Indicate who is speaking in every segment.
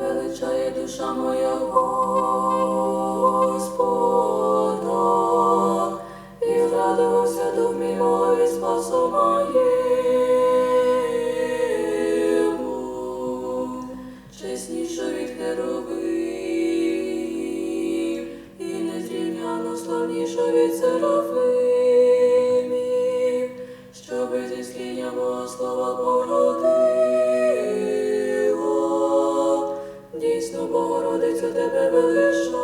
Speaker 1: величає душа моя Господа, і зрадувався дух мій Богові спасу моєму, чесніше від херовим, і незрівняно славніше від серафимів, щоби зі сління мого слова породило, Богородицю тебе велишаємо.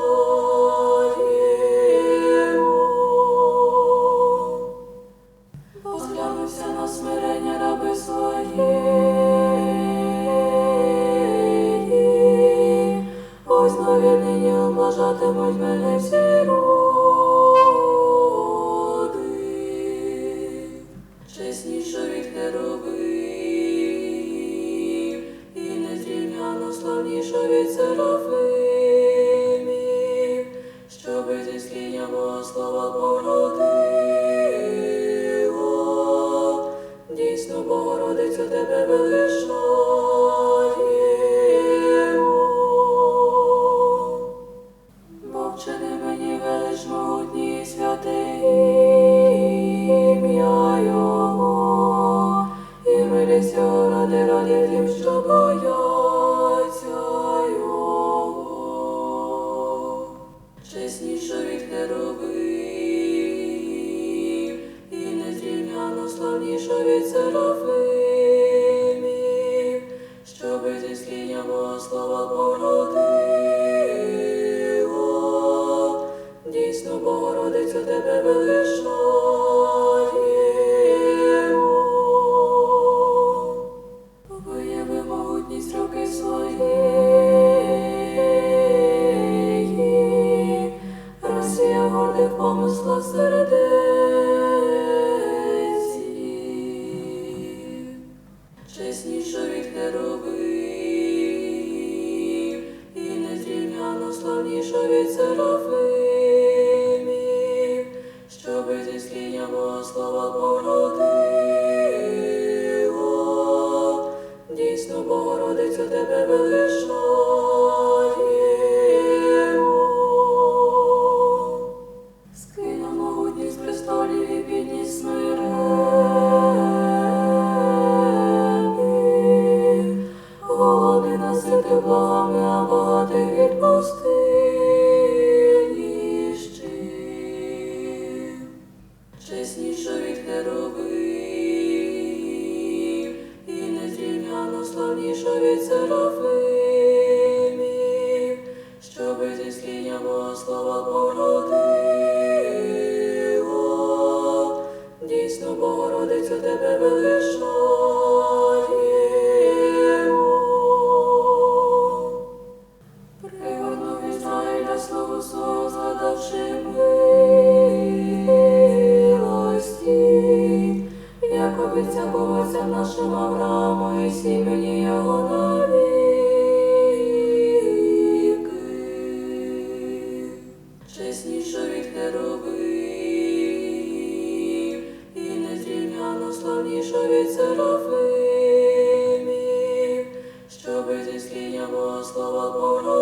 Speaker 1: Возглянувся на смирення раби ось нові нині облажатимуть мене всі слова дійсно Богородицю тебе велишаємо. Росія гордих помисла сердеці. Чесніше від херовим, і незрівняно славніше від серафимів, щоби зі сління мого слова породило, дійсно Богородицю тебе велишаємо. Щоби зі сління мого слова породило, дійсно Богородицю тебе велишаємо. Пригорнув Ізраїля слово свого, згадавши милості, як обіцяв Бог отцям нашим Аврааму зі сління